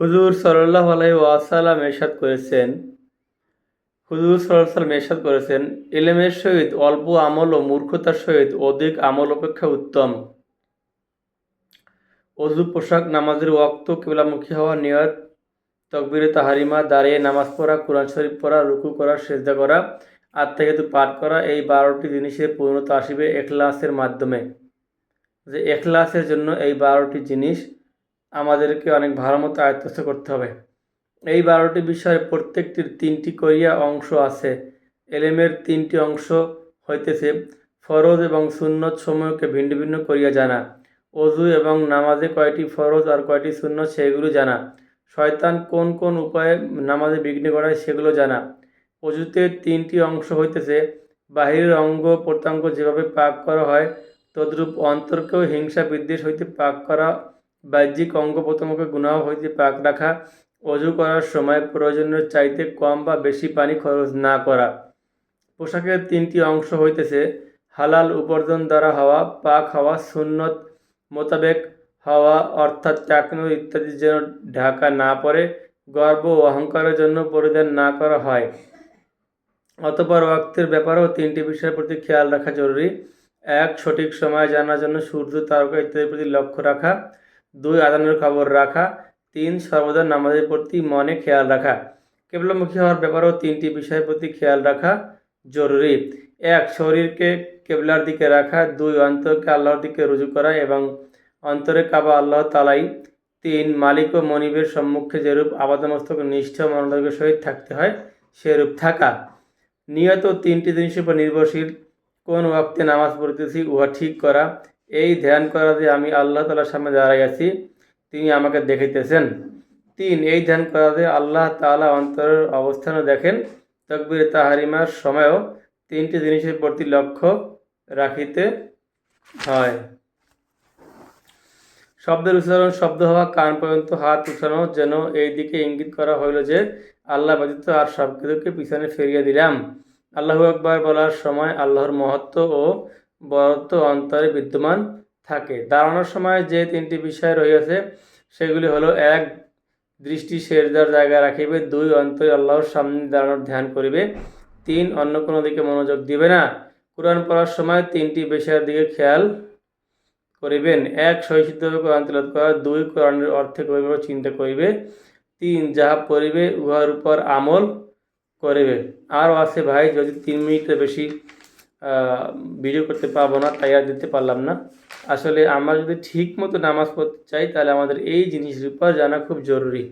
হুজুর সাল্লাহ আলাই ওয়াসাল্লাম এরশাদ করেছেন। হুজুর সাল্লাহ সাল্লাম এরশাদ করেছেন এলেমের সহিত অল্প আমল ও মূর্খতার সহিত অধিক আমল অপেক্ষা উত্তম। অজু, পোশাক, নামাজের ওয়াক্ত, কেবলামুখী হওয়া নিয়ত, তকবিরে, তাহারিমা, দাঁড়িয়ে নামাজ পড়া, কোরআন শরীফ পড়া, রুকু করা, সেজদা করা আত্মাহেতু পাঠ করা, এই বারোটি জিনিসের পূর্ণতা আসিবে এখলাসের মাধ্যমে। যে এখলাসের জন্য এই বারোটি জিনিস আমাদেরকে অনেক ভালো মতো আয়ত্তস্থ করতে হবে। এই বারোটি বিষয়ের প্রত্যেকটির তিনটি করিয়া অংশ আছে। এলেমের তিনটি অংশ হইতেছে ফরজ এবং সুন্নত সমূহকে ভিন্ন ভিন্ন করিয়া জানা। অজু এবং নামাজে কয়টি ফরজ আর কয়টি সুন্নত সেগুলো জানা। শয়তান কোন কোন উপায়ে নামাজে বিঘ্ন ঘটায় সেগুলো জানা। অজুতে তিনটি অংশ হইতেছে, বাহিরের অঙ্গ প্রত্যঙ্গ যেভাবে পাক করা হয়, তদ্রূপ অন্তরকেও হিংসা বিদ্বেষ হইতে পাক করা বাহ্যিক অঙ্গ প্রত্যঙ্গকে গুণাহ হইতে পাক রাখা, অজু করার সময় প্রয়োজনের চাইতে কম বা বেশি পানি খরচ না করা। পোশাকের তিনটি অংশ হইতেছে, হালাল উপার্জন দ্বারা হওয়া, পাক হওয়া, সুন্নত মোতাবেক হওয়া, অর্থাৎ চাকনো ইত্যাদি যেন ঢাকা না পড়ে, গর্ব ও অহংকারের জন্য পরিধান না করা হয়। অতপর ওয়াক্তের ব্যাপারেও তিনটি বিষয়ের প্রতি খেয়াল রাখা জরুরি। এক, সঠিক সময় জানার জন্য সূর্য, তারকা ইত্যাদির প্রতি লক্ষ্য রাখা। দুই আদানের খবর রাখা, তিন সর্বদা নামাজের প্রতি মনে খেয়াল রাখা। কেবলমুখী হওয়ার ব্যাপারেও তিনটি বিষয়ের প্রতি খেয়াল রাখা জরুরি। এক, শরীরকে কেবলার দিকে রাখা। দুই, অন্তরকে আল্লাহর দিকে রুজু করা এবং অন্তরে কাবা আল্লাহ তালাই তিন, মালিক ও মনিবের সম্মুখে যেরূপ আবাদমস্তক, নিষ্ঠ মনোযোগের সহিত থাকতে হয়, সেরূপ থাকা। নিয়ত তিনটি জিনিসের উপর নির্ভরশীল। কোন ওয়াক্তে নামাজ পড়তেছি, উহা ঠিক করা। এই ধ্যান করা যে আমি আল্লাহ তালার সামনে দাঁড়াই আছি, তিনি আমাকে দেখিতেছেন তিন, এই ধ্যান করা যে আল্লাহ তালা অন্তরের অবস্থানও দেখেন, তকবির তাহারিমার সময়ও তিনটি জিনিসের প্রতি লক্ষ্য রাখিতে হয়। শব্দের উচ্চারণ, শব্দ হওয়া, কান পর্যন্ত হাত উঠানো যেন এই দিকে ইঙ্গিত করা হইল যে আল্লাহ ব্যতীত আর সব কিছুকে পিছনে ফিরিয়ে দিলাম। আল্লাহু আকবার বলার সময় আল্লাহর মহত্ব ও বরত্ব অন্তরে বিদ্যমান থাকে। দাঁড়ানোর সময় যে তিনটি বিষয় রহিয়াছে, সেগুলি হলো, এক, দৃষ্টি শেরদার জায়গায় রাখিবে, দুই, অন্তরে আল্লাহর সামনে দাঁড়ানোর ধ্যান করিবে, তিন, অন্য কোনো দিকে মনোযোগ দিবে না। কোরআন পড়ার সময় তিনটি বিষয়ের দিকে খেয়াল করিবেন। এক সহিষ্ণুভাবে কোরআন তিলত করা, দুই, কোরআনের অর্থে গভীরভাবে চিন্তা করিবে, তিন, যাহা পড়িবে উহার উপর আমল করিবে। আরও আছে ভাই, যদি তিন মিনিটের বেশি ভিডিও করতে পারব না, তাই আর দিতে পারলাম না। আসলে আমরা যদি ঠিক মতো নামাজ পড়তে চাই, তাহলে আমাদের এই জিনিসের উপর জানা খুব জরুরি।